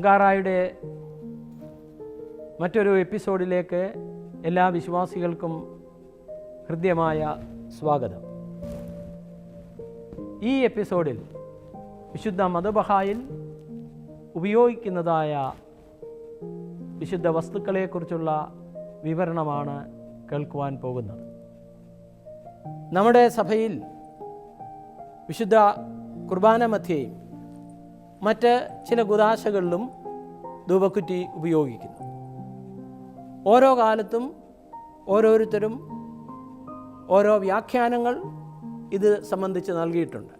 അങ്കാറായുടെ മറ്റൊരു എപ്പിസോഡിലേക്ക് എല്ലാ വിശ്വാസികൾക്കും ഹൃദ്യമായ സ്വാഗതം. ഈ എപ്പിസോഡിൽ വിശുദ്ധ മതബഹായിൽ ഉപയോഗിക്കുന്നതായ വിശുദ്ധ വസ്തുക്കളെക്കുറിച്ചുള്ള വിവരണമാണ് കേൾക്കുവാൻ പോകുന്നത്. നമ്മുടെ സഭയിൽ വിശുദ്ധ കുർബാന മധ്യയും മറ്റ് ചില കുദാശകളിലും ധൂപക്കുറ്റി ഉപയോഗിക്കുന്നു. ഓരോ കാലത്തും ഓരോരുത്തരും ഓരോ വ്യാഖ്യാനങ്ങൾ ഇത് സംബന്ധിച്ച് നൽകിയിട്ടുണ്ട്.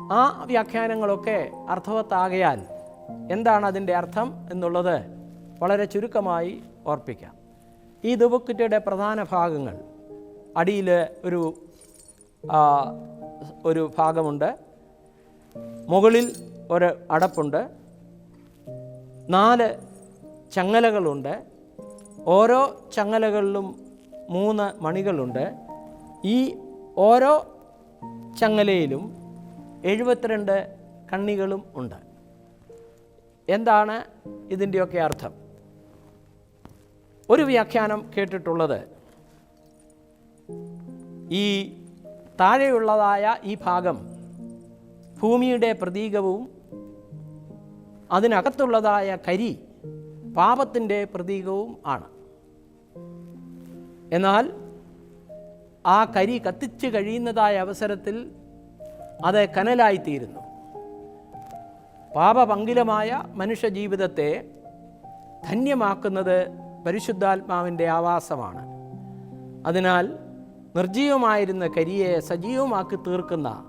ആ വ്യാഖ്യാനങ്ങളൊക്കെ അർത്ഥവത്താകയാൽ എന്താണ് അതിന്റെ അർത്ഥം എന്നുള്ളത് വളരെ ചുരുക്കമായി ഓർപ്പിക്കാം. ഈ ധൂപക്കുറ്റിയുടെ പ്രധാന ഭാഗങ്ങൾ അടിയിൽ ഒരു ഒരു ഭാഗമുണ്ട്. മുകളിൽ ഒരു അടപ്പുണ്ട്. നാല് ചങ്ങലകളുണ്ട്. ഓരോ ചങ്ങലകളിലും മൂന്ന് മണികളുണ്ട്. ഈ ഓരോ ചങ്ങലയിലും എഴുപത്തിരണ്ട് കണ്ണികളും ഉണ്ട്. എന്താണ് ഇതിന്റെയൊക്കെ അർത്ഥം? ഒരു വ്യാഖ്യാനം കേട്ടിട്ടുള്ളത് ഈ താഴെയുള്ളതായ ഈ ഭാഗം ഭൂമിയുടെ പ്രതീകവും അതിനകത്തുള്ളതായ കരി പാപത്തിന്റെ പ്രതീകവും ആണ്. എന്നാൽ ആ കരി കത്തിച്ച് കഴിയുന്നതായ അവസരത്തിൽ അത് കനലായിത്തീരുന്നു. പാപപങ്കിലമായ മനുഷ്യജീവിതത്തെ ധന്യമാക്കുന്നത് പരിശുദ്ധാത്മാവിന്റെ ആവാസമാണ്. അതിനാൽ നിർജീവമായിരുന്ന കരിയെ സജീവമാക്കി തീർക്കുന്ന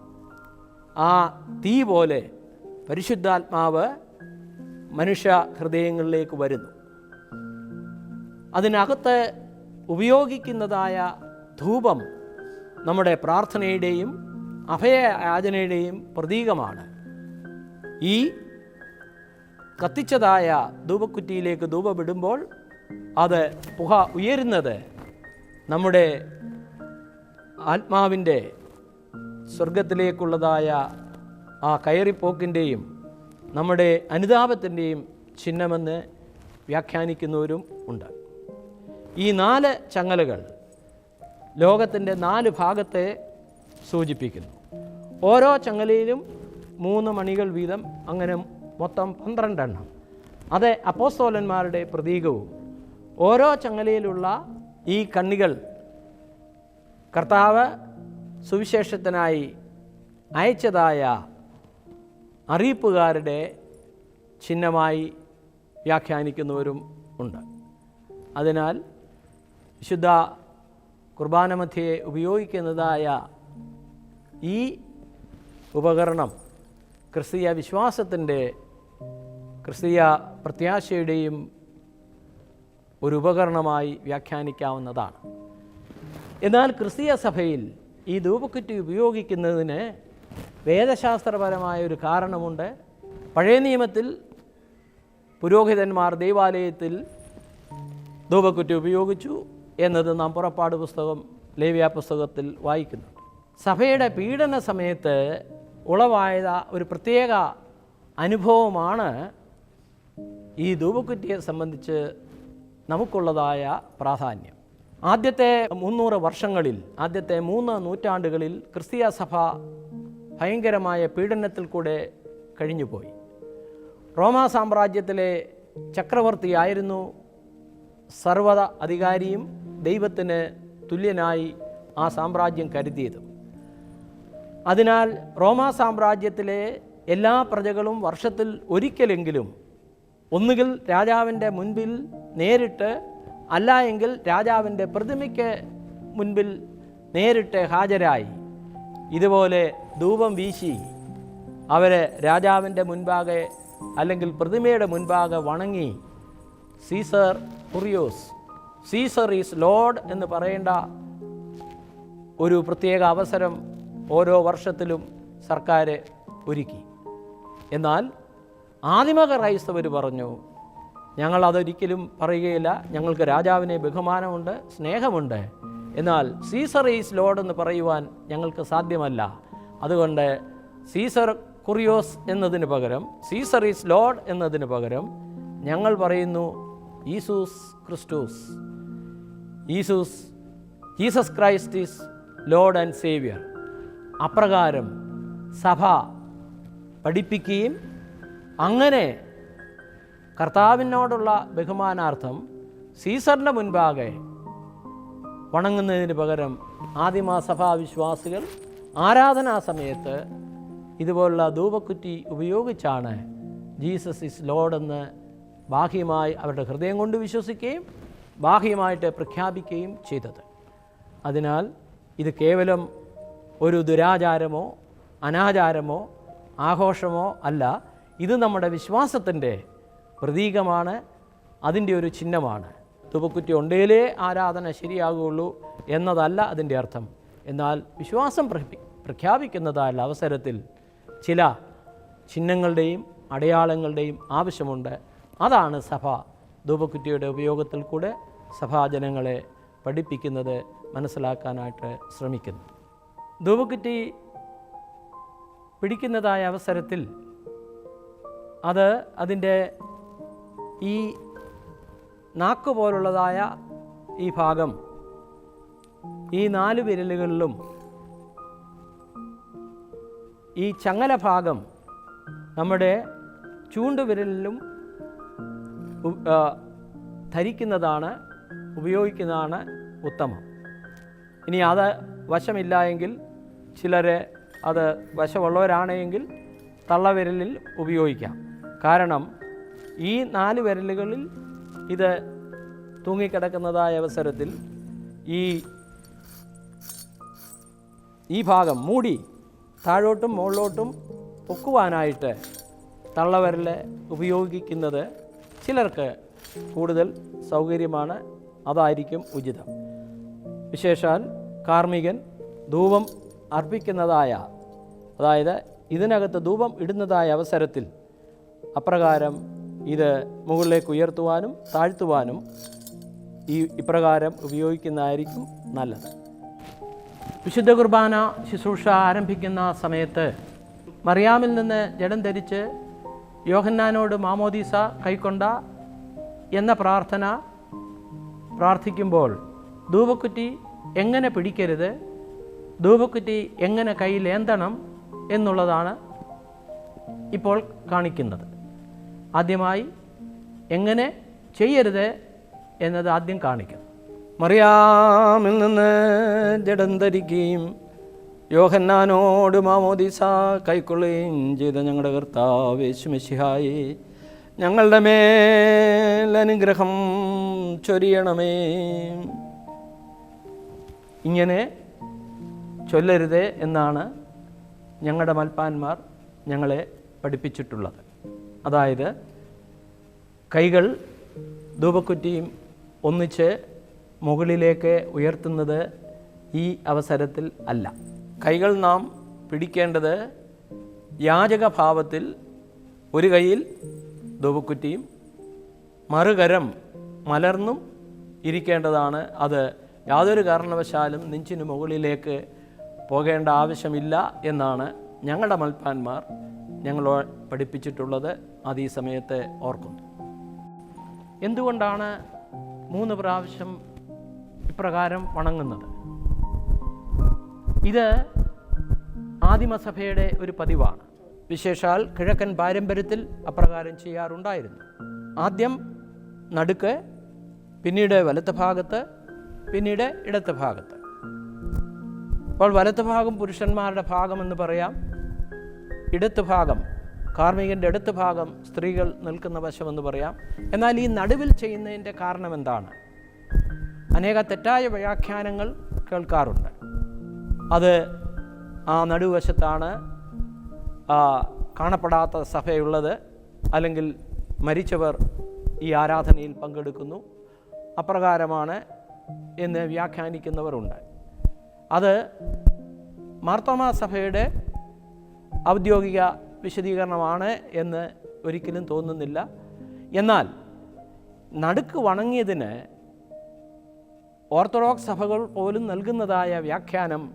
ആ തീ പോലെ പരിശുദ്ധാത്മാവ് മനുഷ്യ ഹൃദയങ്ങളിലേക്ക് വരുന്നു. അതിനകത്ത് ഉപയോഗിക്കുന്നതായ ധൂപം നമ്മുടെ പ്രാർത്ഥനയുടെയും അഭയയാചനയുടെയും പ്രതീകമാണ്. ഈ കത്തിച്ചതായ ധൂപക്കുറ്റിയിലേക്ക് ധൂപമിടുമ്പോൾ അത് പുക ഉയരുന്നത് നമ്മുടെ ആത്മാവിന്റെ സ്വർഗത്തിലേക്കുള്ളതായ ആ കയറിപ്പോക്കിന്റെയും നമ്മുടെ അനുതാപത്തിന്റെയും ചിഹ്നമെന്ന് വ്യാഖ്യാനിക്കുന്നവരും ഉണ്ട്. ഈ നാല് ചങ്ങലകൾ ലോകത്തിന്റെ നാല് ഭാഗത്തെ സൂചിപ്പിക്കുന്നു. ഓരോ ചങ്ങലയിലും മൂന്ന് മണികൾ വീതം അങ്ങനെ മൊത്തം പന്ത്രണ്ടെണ്ണം. അത് അപ്പോസ്തോലന്മാരുടെ പ്രതീകവും ഓരോ ചങ്ങലയിലുള്ള ഈ കണ്ണികൾ കർത്താവ് സുവിശേഷത്തിനായി അയച്ചതായ അറിയിപ്പുകാരുടെ ചിഹ്നമായി വ്യാഖ്യാനിക്കുന്നവരും ഉണ്ട്. അതിനാൽ വിശുദ്ധ കുർബാന മധ്യയെ ഉപയോഗിക്കുന്നതായ ഈ ഉപകരണം ക്രിസ്തീയ വിശ്വാസത്തിന്റെ ക്രിസ്തീയ പ്രത്യാശയുടെയും ഒരു ഉപകരണമായി വ്യാഖ്യാനിക്കാവുന്നതാണ്. എന്നാൽ ക്രിസ്തീയ സഭയിൽ ഈ ധൂപക്കുറ്റി ഉപയോഗിക്കുന്നതിന് വേദശാസ്ത്രപരമായ ഒരു കാരണമുണ്ട്. പഴയ നിയമത്തിൽ പുരോഹിതന്മാർ ദൈവാലയത്തിൽ ധൂപക്കുറ്റി ഉപയോഗിച്ചു എന്നത് നാം പുറപ്പാട് പുസ്തകം ലേവ്യ പുസ്തകത്തിൽ വായിക്കുന്നുണ്ട്. സഭയുടെ പീഡന സമയത്ത് ഉളവായ ഒരു പ്രത്യേക അനുഭവമാണ് ഈ ധൂപക്കുറ്റിയെ സംബന്ധിച്ച് നമുക്കുള്ളതായ പ്രാധാന്യം. ആദ്യത്തെ മുന്നൂറ് വർഷങ്ങളിൽ ആദ്യത്തെ മൂന്ന് നൂറ്റാണ്ടുകളിൽ ക്രിസ്തീയ സഭ ഭയങ്കരമായ പീഡനത്തിൽ കൂടെ കഴിഞ്ഞുപോയി. റോമാ സാമ്രാജ്യത്തിലെ ചക്രവർത്തിയായിരുന്നു സർവത അധികാരിയും ദൈവത്തിന് തുല്യനായി ആ സാമ്രാജ്യം കരുതിയത്. അതിനാൽ റോമാ സാമ്രാജ്യത്തിലെ എല്ലാ പ്രജകളും വർഷത്തിൽ ഒരിക്കലെങ്കിലും ഒന്നുകിൽ രാജാവിന്റെ മുൻപിൽ നേരിട്ട് അല്ല എങ്കിൽ രാജാവിന്റെ പ്രതിമയ്ക്ക് മുൻപിൽ നേരിട്ട് ഹാജരായി. ഇതുപോലെ ധൂപം വീശി അവരെ രാജാവിന്റെ മുൻപാകെ അല്ലെങ്കിൽ പ്രതിമയുടെ മുൻപാകെ വണങ്ങി. സീസർ കുറിയോസ് സീസർ ഈസ് ലോഡ് എന്ന് പറയേണ്ട ഒരു പ്രത്യേക അവസരം ഓരോ വർഷത്തിലും സർക്കാർ ഒരുക്കി. എന്നാൽ ആദിമ ക്രൈസ്തവർ പറഞ്ഞു ഞങ്ങൾ അതൊരിക്കലും പറയുകയില്ല. ഞങ്ങൾക്ക് രാജാവിനെ ബഹുമാനമുണ്ട് സ്നേഹമുണ്ട്. എന്നാൽ സീസർ ഈസ് ലോഡ് എന്ന് പറയുവാൻ ഞങ്ങൾക്ക് സാധ്യമല്ല. അതുകൊണ്ട് സീസർ കുറിയോസ് എന്നതിന് പകരം സീസർ ഈസ് ലോഡ് എന്നതിന് പകരം ഞങ്ങൾ പറയുന്നു ഈസൂസ് ക്രിസ്റ്റൂസ് ഈസൂസ് Jesus Christ is Lord and saviour. അപ്രകാരം സഭ പഠിപ്പിക്കുകയും അങ്ങനെ കർത്താവിനോടുള്ള ബഹുമാനാർത്ഥം സീസറിന്റെ മുൻപാകെ വണങ്ങുന്നതിന് പകരം ആദിമാസഭാ വിശ്വാസികൾ ആരാധനാ സമയത്ത് ഇതുപോലുള്ള ധൂപക്കുറ്റി ഉപയോഗിച്ചാണ് ജീസസ് ഇസ് ലോഡെന്ന് ബാഹ്യമായി അവരുടെ ഹൃദയം കൊണ്ട് വിശ്വസിക്കുകയും ബാഹ്യമായിട്ട് പ്രഖ്യാപിക്കുകയും ചെയ്തത്. അതിനാൽ ഇത് കേവലം ഒരു ദുരാചാരമോ അനാചാരമോ ആഘോഷമോ അല്ല ഇത് നമ്മുടെ വിശ്വാസത്തിന്റെ പ്രതീകമാണ് അതിന്റെ ഒരു ചിഹ്നമാണ്. തുപക്കുറ്റി ഉണ്ടേലേ ആരാധന ശരിയാകുള്ളൂ എന്നതല്ല അതിന്റെ അർത്ഥം. എന്നാൽ വിശ്വാസം പ്രഖ്യാപി പ്രഖ്യാപിക്കുന്നതായ അവസരത്തിൽ ചില ചിഹ്നങ്ങളുടെയും അടയാളങ്ങളുടെയും ആവശ്യമുണ്ട്. അതാണ് സഭ. ധൂപക്കുറ്റിയുടെ ഉപയോഗത്തിൽ കൂടെ സഭാജനങ്ങളെ പഠിപ്പിക്കുന്നത് മനസ്സിലാക്കാനായിട്ട് ശ്രമിക്കുന്നു. ധൂപക്കുറ്റി പിടിക്കുന്നതായ അവസരത്തിൽ അത് അതിന്റെ ഈ നാക്ക് പോലുള്ളതായ ഈ ഭാഗം ഈ നാല് വിരലുകളിലും ഈ ചങ്ങല ഭാഗം നമ്മുടെ ചൂണ്ടുവിരലിലും ധരിക്കുന്നതാണ് ഉപയോഗിക്കുന്നതാണ് ഉത്തമം. ഇനി അത് വശമില്ല എങ്കിൽ ചിലരെ അത് വശമുള്ളവരാണെങ്കിൽ തള്ളവിരലിൽ ഉപയോഗിക്കാം. കാരണം ഈ നാല് വിരലുകളിൽ ഇത് തൂങ്ങിക്കിടക്കുന്നതായ അവസരത്തിൽ ഈ ഈ ഭാഗം മൂടി താഴോട്ടും മുകളിലോട്ടും പൊക്കുവാനായിട്ട് തള്ളവരൽ ഉപയോഗിക്കുന്നത് ചിലർക്ക് കൂടുതൽ സൗകര്യമാണ്. അതായിരിക്കും ഉചിതം. വിശേഷാൽ കാർമ്മികൻ ധൂപം അർപ്പിക്കുന്നതായ അതായത് ഇതിനകത്ത് ധൂപം ഇടുന്നതായ അവസരത്തിൽ അപ്രകാരം ഇത് മുകളിലേക്ക് ഉയർത്തുവാനും താഴ്ത്തുവാനും ഈ ഇപ്രകാരം ഉപയോഗിക്കുന്നതായിരിക്കും നല്ലത്. വിശുദ്ധ കുർബാന ശുശ്രൂഷ ആരംഭിക്കുന്ന സമയത്ത് മറിയാമിൽ നിന്ന് ജഡം ധരിച്ച് യോഹന്നാനോട് മാമോദീസ കൈക്കൊണ്ട എന്ന പ്രാർത്ഥന പ്രാർത്ഥിക്കുമ്പോൾ ധൂപക്കുറ്റി എങ്ങനെ പിടിക്കരുത്? ധൂപക്കുറ്റി എങ്ങനെ കയ്യിലേന്തണം എന്നുള്ളതാണ് ഇപ്പോൾ കാണിക്കുന്നത്. ആദ്യമായി എങ്ങനെ ചെയ്യരുത് എന്നത് ആദ്യം കാണിക്കുന്നു മറിയാമിൽ നിന്ന് ജഡം ധരിക്കുകയും യോഹന്നാനോട് മാമോദിസ കൈക്കൊള്ളുകയും ചെയ്ത ഞങ്ങളുടെ കർത്താവ് യേശുമിശിഹായി ഞങ്ങളുടെ മേൽ അനുഗ്രഹം ചൊരിയണമേ. ഇങ്ങനെ ചൊല്ലരുത് എന്നാണ് ഞങ്ങളുടെ മൽപ്പാന്മാർ ഞങ്ങളെ പഠിപ്പിച്ചിട്ടുള്ളത്. അതായത് കൈകൾ ധൂപക്കുറ്റിയും ഒന്നിച്ച് മുകളിലേക്ക് ഉയർത്തുന്നത് ഈ അവസരത്തിൽ അല്ല. കൈകൾ നാം പിടിക്കേണ്ടത് യാചകഭാവത്തിൽ ഒരു കൈയിൽ ധൂപക്കുറ്റിയും മറുകരം മലർന്നും ഇരിക്കേണ്ടതാണ്. അത് യാതൊരു കാരണവശാലും നെഞ്ചിന് മുകളിലേക്ക് പോകേണ്ട ആവശ്യമില്ല എന്നാണ് ഞങ്ങളുടെ മൽപ്പാന്മാർ ഞങ്ങളോ പഠിപ്പിച്ചിട്ടുള്ളത് അത് ഈ സമയത്ത് ഓർക്കുന്നു. എന്തുകൊണ്ടാണ് മൂന്ന് പ്രാവശ്യം ഇപ്രകാരം വണങ്ങുന്നത്? ഇത് ആദിമസഭയുടെ ഒരു പതിവാണ്. വിശേഷാൽ കിഴക്കൻ പാരമ്പര്യത്തിൽ അപ്രകാരം ചെയ്യാറുണ്ടായിരുന്നു. ആദ്യം നടുക്ക് പിന്നീട് വലത്ത് ഭാഗത്ത് പിന്നീട് ഇടത്ത് ഭാഗത്ത്. അപ്പോൾ വലത്ത് ഭാഗം പുരുഷന്മാരുടെ ഭാഗമെന്ന് പറയാം. ഇടത്ത് ഭാഗം കാർമികന്റെ അടുത്ത ഭാഗം സ്ത്രീകൾ നിൽക്കുന്ന വശമെന്ന് പറയാം. എന്നാൽ ഈ നടുവിൽ ചെയ്യുന്നതിന്റെ കാരണം എന്താണ്? അനേക തെറ്റായ വ്യാഖ്യാനങ്ങൾ കേൾക്കാറുണ്ട്. അത് ആ നടുവശത്താണ് കാണപ്പെടാത്ത സഭയുള്ളത്. അല്ലെങ്കിൽ മരിച്ചവർ ഈ ആരാധനയിൽ പങ്കെടുക്കുന്നു. അപ്രകാരമാണ് എന്ന് വ്യാഖ്യാനിക്കുന്നവരുണ്ട്. അത് മാർത്തോമാ സഭയുടെ ഔദ്യോഗിക വിശദീകരണമാണ് എന്ന് ഒരിക്കലും തോന്നുന്നില്ല. എന്നാൽ നടുക്ക് വണങ്ങിയതിന് ഓർത്തഡോക്സ് സഭകൾ പോലും നൽകുന്നതായ വ്യാഖ്യാനം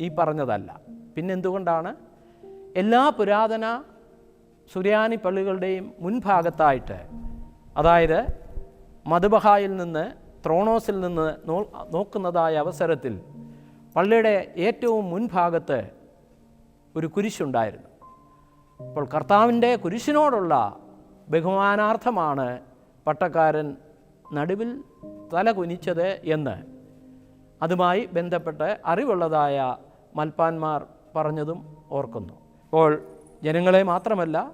ഈ പറഞ്ഞതല്ല. പിന്നെന്തുകൊണ്ടാണ്? എല്ലാ പുരാതന സുറിയാനി പള്ളികളുടെയും മുൻഭാഗത്തായിട്ട് അതായത് മധുബഹായിൽ നിന്ന് ത്രോണോസിൽ നിന്ന് നോക്കുന്നതായ അവസരത്തിൽ പള്ളിയുടെ ഏറ്റവും മുൻഭാഗത്ത് ഒരു കുരിശുണ്ടായിരുന്നു. അപ്പോൾ കർത്താവിന്റെ കുരിശിനോടുള്ള ബഹുമാനാർത്ഥമാണ് പട്ടക്കാരൻ നടുവിൽ തല കുനിച്ചത് എന്ന്. അതുമായി ബന്ധപ്പെട്ട് അറിവുള്ളതായ മൽപ്പാന്മാർ പറഞ്ഞതും ഓർക്കുന്നു. അപ്പോൾ ജനങ്ങളെ മാത്രമല്ല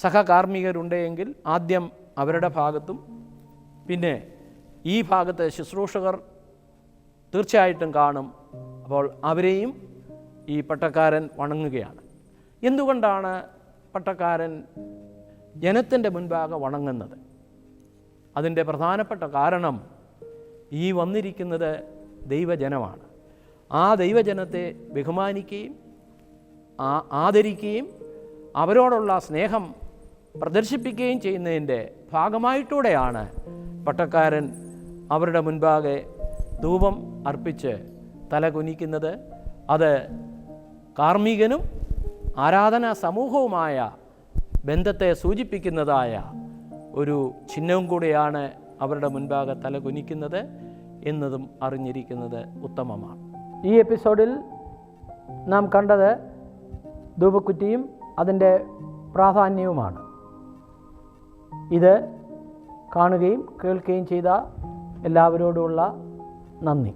സഹകാർമ്മികരുണ്ടെങ്കിൽ ആദ്യം അവരുടെ ഭാഗത്തും പിന്നെ ഈ ഭാഗത്തെ ശുശ്രൂഷകർ തീർച്ചയായിട്ടും കാണും. അപ്പോൾ അവരെയും ഈ പട്ടക്കാരൻ വണങ്ങുകയാണ്. എന്തുകൊണ്ടാണ് പട്ടക്കാരൻ ജനത്തിന്റെ മുൻപാകെ വണങ്ങുന്നത്? അതിന്റെ പ്രധാനപ്പെട്ട കാരണം ഈ വന്നിരിക്കുന്നത് ദൈവജനമാണ്. ആ ദൈവജനത്തെ ബഹുമാനിക്കുകയും ആദരിക്കുകയും അവരോടുള്ള സ്നേഹം പ്രദർശിപ്പിക്കുകയും ചെയ്യുന്നതിന്റെ ഭാഗമായിട്ടൂടെയാണ് പട്ടക്കാരൻ അവരുടെ മുൻപാകെ ധൂപം അർപ്പിച്ച് തല കുനിക്കുന്നത് അത് കാർമ്മികനും ആരാധനാ സമൂഹവുമായ ബന്ധത്തെ സൂചിപ്പിക്കുന്നതായ ഒരു ചിഹ്നവും കൂടിയാണ് അവരുടെ മുൻപാകെ തല കുനിക്കുന്നത് എന്നതും അറിഞ്ഞിരിക്കുന്നത് ഉത്തമമാണ്. ഈ എപ്പിസോഡിൽ നാം കണ്ടത് ധൂപക്കുറ്റിയും അതിന്റെ പ്രാധാന്യവുമാണ്. ഇത് കാണുകയും കേൾക്കുകയും ചെയ്ത എല്ലാവരോടുമുള്ള നന്ദി.